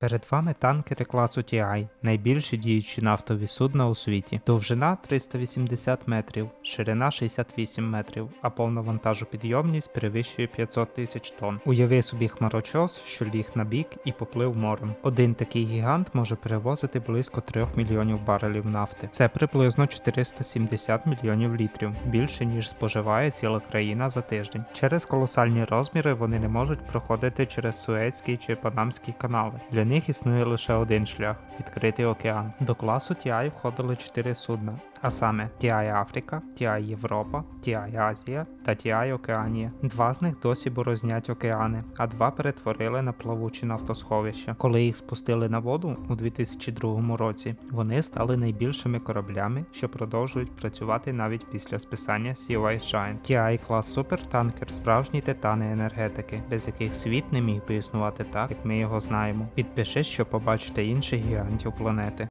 Перед вами танкери класу TI, найбільші діючі нафтові судна у світі. Довжина 380 метрів, ширина 68 метрів, а повна вантажопідйомність перевищує 500 тисяч тонн. Уяви собі хмарочос, що ліг на бік і поплив морем. Один такий гігант може перевозити близько 3 мільйонів барелів нафти. Це приблизно 470 мільйонів літрів, більше ніж споживає ціла країна за тиждень. Через колосальні розміри вони не можуть проходити через Суецький чи Панамський канали. Для них існує лише один шлях відкритий океан. До класу TI входили чотири судна, а саме TI Африка, TI Європа, TI Азія та TI Океанія. Два з них досі борознять океани, а два перетворили на плавучі нафтосховища. Коли їх спустили на воду у 2002 році, вони стали найбільшими кораблями, що продовжують працювати навіть після списання Sea Wise Giant. TI клас супертанкер справжні титани енергетики, без яких світ не міг би існувати так, як ми його знаємо. Підпишись, щоб побачити інших гігантів планети.